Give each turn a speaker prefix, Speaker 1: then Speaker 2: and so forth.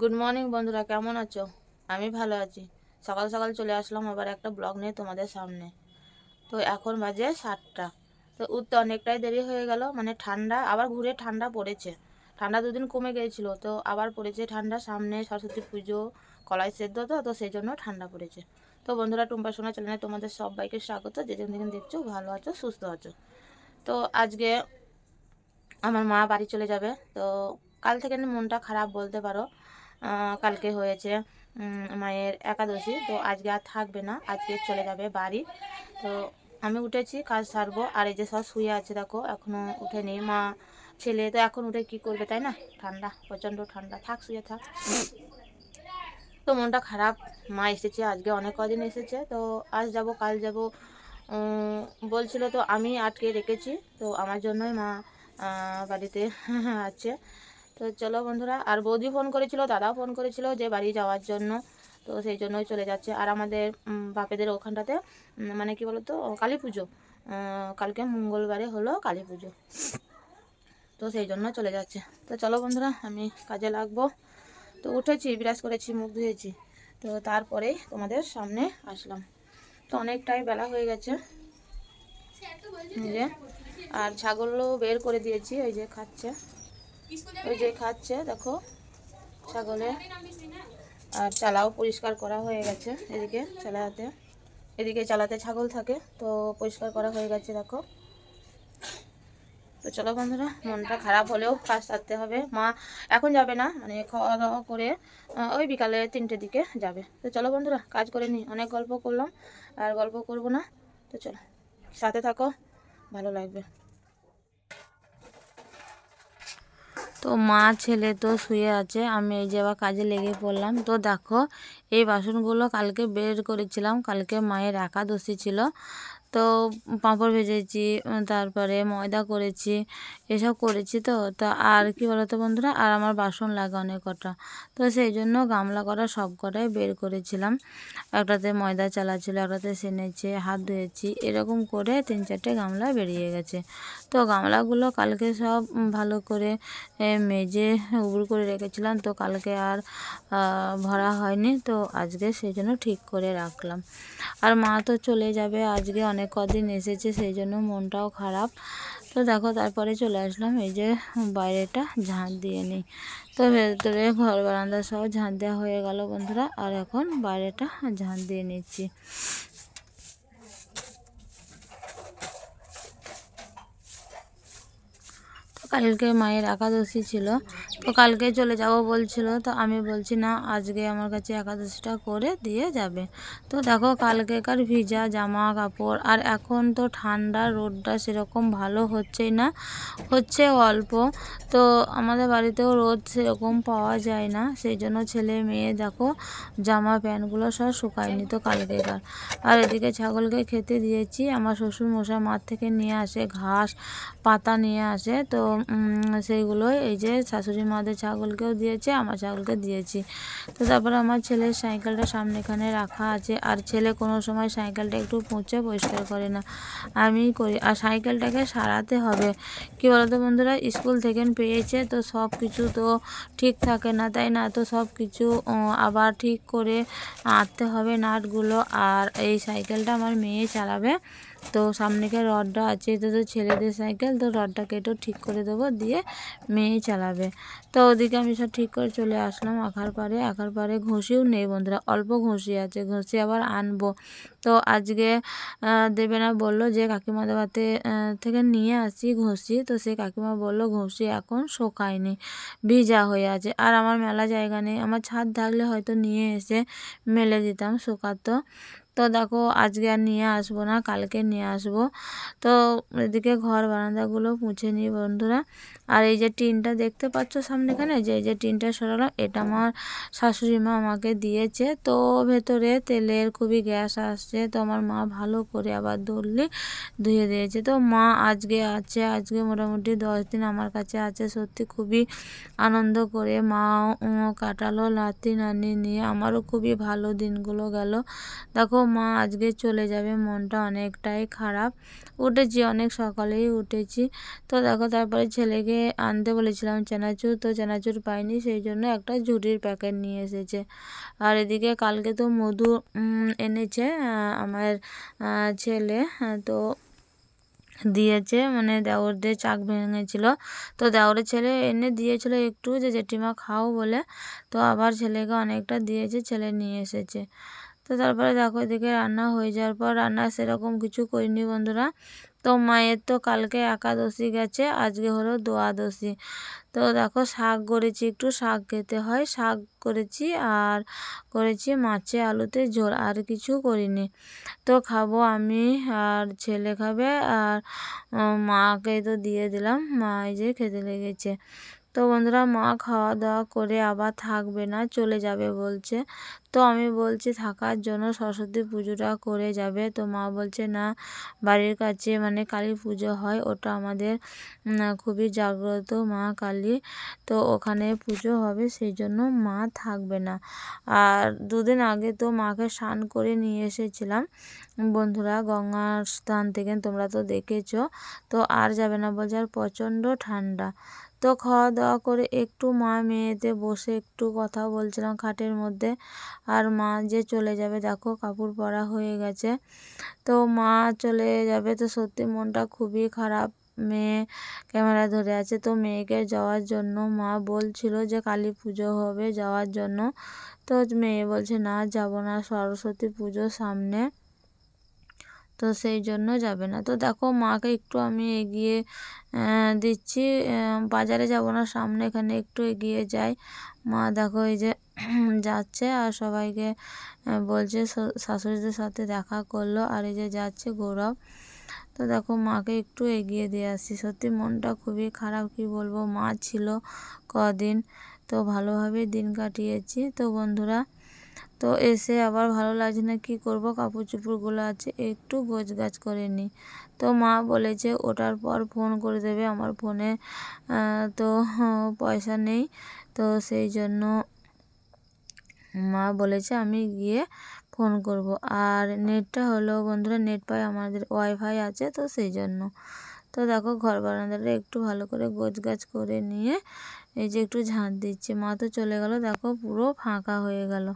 Speaker 1: Good morning বন্ধুরা। কেমন আছো? আমি ভালো আছি। সকাল সকাল চলে আসলাম আবার একটা ব্লগ নিয়ে তোমাদের সামনে। তো এখন বাজে সাতটা। তো উঠতে অনেকটাই দেরি হয়ে গেল। মানে ঠান্ডা, আবার ঘুরে ঠান্ডা পড়েছে। ঠান্ডা দুদিন কমে গিয়েছিল তো আবার পড়েছে ঠান্ডা। সামনে সরস্বতী পুজো, কলাই সেদ্ধ তো তো সেই জন্য ঠান্ডা পড়েছে। তো বন্ধুরা, টুম্পা সোনা চ্যানেলে তোমাদের সবাইকে স্বাগত। যে যেখানে দেখছ, ভালো আছো, সুস্থ আছো। তো আজকে আমার মা বাড়ি চলে যাবে। তো কাল থেকে মনটা খারাপ বলতে পারো। কালকে হয়েছে মায়ের একাদশী, তো আজকে আর থাকবে না, আজকে চলে যাবে বাড়ি। তো আমি উঠেছি, কাজ সারবো, আর এই যে সব শুয়ে আছে দেখো, এখনও উঠেনি মা, ছেলে, তো এখন উঠে কি করবে তাই না? ঠান্ডা, প্রচণ্ড ঠান্ডা, থাক, শুয়ে থাক। তো মনটা খারাপ, মা এসেছে আজকে, অনেক কদিন এসেছে, তো আজ যাব, কাল যাব। বলছিল তো আমি আটকে রেখেছি, তো আমার জন্যই মা বাড়িতে আছে। তো চলো বন্ধুরা, আর বৌদি ফোন করেছিল, দাদাও ফোন করেছিল যে বাড়ি যাওয়ার জন্য। তো সেই জন্যই চলে যাচ্ছে। আর আমাদের বাপেদের ওখানটাতে মানে কি বলতো কালী পুজো। কালকে মঙ্গলবারে হলো কালী পুজো। তো সেই জন্য চলে যাচ্ছে। তো চলো বন্ধুরা, আমি কাজে লাগবো। তো উঠেছি বিরাজ করেছি, মুখ ধুয়েছি। তো তারপরে তোমাদের সামনে আসলাম। তো অনেকটাই বেলা হয়ে গেছে। আর ছাগলও বের করে দিয়েছি ওই যে খাচ্ছে। ওই যে খাচ্ছে, দেখো ছাগলের আর চালাও পরিষ্কার করা হয়ে গেছে এদিকে, চালাতে। এদিকে চালাতে ছাগল থাকে, তো পরিষ্কার করা হয়ে গেছে, দেখো। তো চলো বন্ধুরা, মনটা খারাপ হলেও কাজ সারতে হবে। মা এখন যাবে না মানে খাওয়া দাওয়া করে ওই বিকালে তিনটে দিকে যাবে। তো চলো বন্ধুরা, কাজ করে নি অনেক গল্প করলাম, আর গল্প করব না। তো চলো, সাথে থাকো, ভালো লাগবে। তো মা, ছেলে তো শুয়ে আছে। আমি এই যে আবার কাজে লেগে পড়লাম। তো দেখো, এই বাসনগুলো কালকে বের করেছিলাম। কালকে মায়ের একাদশী ছিল। তো পাঁপড় ভেজেছি তারপরে ময়দা করেছি, এসব করেছি তো। তো আর কি বলতো বন্ধুরা, আর আমার বাসন লাগে অনেক কটা। তো সেই জন্য গামলা করা সব কটাই বের করেছিলাম। একটাতে ময়দা চালা ছিল একটাতে সেনেছে হাত ধুয়েছি, এরকম করে তিন চারটে গামলা বেরিয়ে গেছে। তো গামলাগুলো কালকে সব ভালো করে মেজে উবুর করে রেখেছিলাম। তো কালকে আর ভরা হয়নি, তো আজকে সেই জন্য ঠিক করে রাখলাম। আর মা তো চলে যাবে আজকে অনেক কদিন এসেছে, সেই জন্য মনটাও খারাপ। তো দেখো, তারপরে চলে আসলাম, এই যে বাইরেটা ঝাঁট দিয়ে নিই। তো ভেতরে ঘর বারান্দা সব ঝাঁট দেওয়া হয়ে গেল বন্ধুরা, আর এখন বাইরেটা ঝাঁট দিয়ে নিচ্ছি। কালকে মায়ের একাদশী ছিল। তো কালকে চলে যাব বলছিল। তো আমি বলছি, না, আজকে আমার কাছে একাদশীটা করে দিয়ে যাবে। তো দেখো, কালকেকার ভিজা জামা কাপড় আর এখন তো ঠান্ডা, রোদটা সেরকম ভালো হচ্ছেই না। হচ্ছে অল্প। তো আমাদের বাড়িতেও রোদ সেরকম পাওয়া যায় না। সেই জন্য ছেলে মেয়ে দেখো, জামা প্যান্টগুলো সব শুকায়নি তো কালকেকার। আর এদিকে ছাগলকে খেতে দিয়েছি। আমার শ্বশুর মশাই মাঠ থেকে নিয়ে আসে, ঘাস, পাতা নিয়ে আসে। তো সেইগুলোই এই যে শাশুড়ি মাদের ছাগলকেও দিয়েছে, আমার ছাগলকে দিয়েছি। তো তারপরে আমার ছেলের সাইকেলটা সামনে এখানে রাখা আছে, আর ছেলে কোনো সময় সাইকেলটা একটু মুছে পরিষ্কার করে না। আমি করি, আর সাইকেলটাকে সারাতে হবে। কি বলতো বন্ধুরা, স্কুল থেকে পেয়েছে, তো সব কিছু তো ঠিক থাকে না, তাই না? তো সব কিছু আবার ঠিক করে আঁটতে হবে নাটগুলো, আর এই সাইকেলটা আমার মেয়ে চালাবে। তো সামনেকে রডটা আছে, তো ছেলেদের সাইকেল, তো রডটাকে একটু ঠিক করে দেবো, দিয়ে মেয়ে চালাবে। তো ওদিকে আমি সব ঠিক করে চলে আসলাম আঁকার পারে আঁকার পারে ঘষিও নেই বন্ধুরা, অল্প ঘষি আছে, ঘষি আবার আনব। তো আজকে দেবে না বলল যে কাকিমাদের বাড়িতে থেকে নিয়ে আসি ঘষি। তো সেই কাকিমা বলল, ঘষি এখন শোকায়নি, ভিজা হয়ে আছে। আর আমার মেলা জায়গা নেই, আমার ছাদ থাকলে হয়তো নিয়ে এসে মেলে দিতাম শুকাতো। তো দেখো আজকে আর নিয়ে আসব না, কালকে নিয়ে আসব। তো এদিকে ঘর বারান্দাগুলো মুছে নিই বন্ধুরা। আর এই যে টিনটা দেখতে পাচ্ছ সামনেখানে? যে, এই যে টিনটা সরালাম, এটা আমার শাশুড়ি মা আমাকে দিয়েছে। তো ভেতরে তেলের খুবই গ্যাস আসছে, তো আমার মা ভালো করে আবার ধরলে ধুয়ে দিয়েছে। তো মা আজকে আছে, আজকে মোটামুটি দশ দিন আমার কাছে আছে, সত্যি খুবই আনন্দ করে। মা কাটালো, নাতি, নানি নিয়ে আমারও খুবই ভালো দিনগুলো গেল। দেখো মা আজকে চলে যাবে, মনটা অনেকটাই খারাপ। উঠেছি, অনেক সকালেই উঠেছি। তো দেখো, তারপরে ছেলেকে আনতে বলেছিলাম চেনাচুর, তো চেনাচুর পাইনি, সেই জন্য একটা ঝুড়ির প্যাকেট নিয়ে এসেছে। আর এদিকে কালকে তো মধু এনেছে আমার ছেলে তো দিয়েছে মানে দেওর দিয়ে চাক ভেঙেছিল। তো দেওরের ছেলে এনে দিয়েছিল একটু যে জেঠিমা খাও বলে, তো আবার ছেলেকে অনেকটা দিয়েছে, ছেলে নিয়ে এসেছে। তো তারপরে দেখো এদিকে রান্না হয়ে যাওয়ার পর রান্না সেরকম কিছু করিনি বন্ধুরা। তো মায়ের তো কালকে একাদশী গেছে, আজকে হলো দোয়াদশী তো দেখো শাক করেছি, একটু শাক খেতে হয়, শাক করেছি আর করেছি মাছে আলুতে ঝোল, আর কিছু করিনি। তো খাব আমি আর ছেলে খাবে আর মাকে তো দিয়ে দিলাম, মা এই যে খেতে লেগেছে। তো বন্ধুরা মা খাওয়া দাওয়া করে আবার থাকবে না, চলে যাবে বলছে। তো আমি বলছি থাকার জন্য সরস্বতী পুজোটা করে যাবে। তো মা বলছে, না, বাড়ির কাছে মানে কালী পুজো হয়, ওটা আমাদের খুবই জাগ্রত মা কালী। তো ওখানে পুজো হবে সেই জন্য মা থাকবে না। আর দুদিন আগে তো মাকে স্নান করে নিয়ে এসেছিলাম। বন্ধুরা গঙ্গার স্থান থেকে তোমরা তো দেখেছ, তো আর যাবে না বলছে, আর প্রচণ্ড ঠান্ডা। তো খাওয়া দাওয়া করে একটু মা মেয়েতে বসে একটু কথা বলছিলাম খাটের মধ্যে। আর মা যে চলে যাবে, দেখো কাপড় পরা হয়ে গেছে। তো মা চলে যাবে, তো সত্যি মনটা খুবই খারাপ। মেয়ে ক্যামেরা ধরে আছে, তো মেয়েকে যাওয়ার জন্য মা বলছিল যে কালী পুজো হবে যাওয়ার জন্য। তো মেয়ে বলছে, না, যাব না, সরস্বতী পুজো সামনে। তো সেই জন্য যাবে না। তো দেখো মাকে একটু আমি এগিয়ে দিচ্ছি। বাজারে যাব না, সামনে এখানে একটু এগিয়ে যাই। মা দেখো এই যে যাচ্ছে আর সবাইকে বলছে শাশুড়িদের সাথে দেখা করল আর এই যে যাচ্ছে গৌরব। তো দেখো মাকে একটু এগিয়ে দিয়ে আসছি। সত্যি মনটা খুবই খারাপ, কি বলব? মা ছিল কদিন, তো ভালোভাবেই দিন কাটিয়েছি। তো বন্ধুরা তো এসে আবার ভালো লাগছে না, কি করব? কাপড় চোপড়গুলো আছে, একটু গোছ গাছ করে নিই। তো মা বলেছে, ওটার পর ফোন করে দেবে আমার ফোনে। তো পয়সা নেই, তো সেই জন্য মা বলেছে, আমি গিয়ে ফোন করব। আর নেটটা হলো, বন্ধুরা, নেট পাই আমাদের ওয়াইফাই আছে, তো সেই জন্য। তো দেখো, ঘর বারান্দাটা একটু ভালো করে গোছ গাছ করে নিয়ে, এই যে একটু ঝাঁট দিচ্ছে। মা তো চলে গেল, দেখো, পুরো ফাঁকা হয়ে গেল।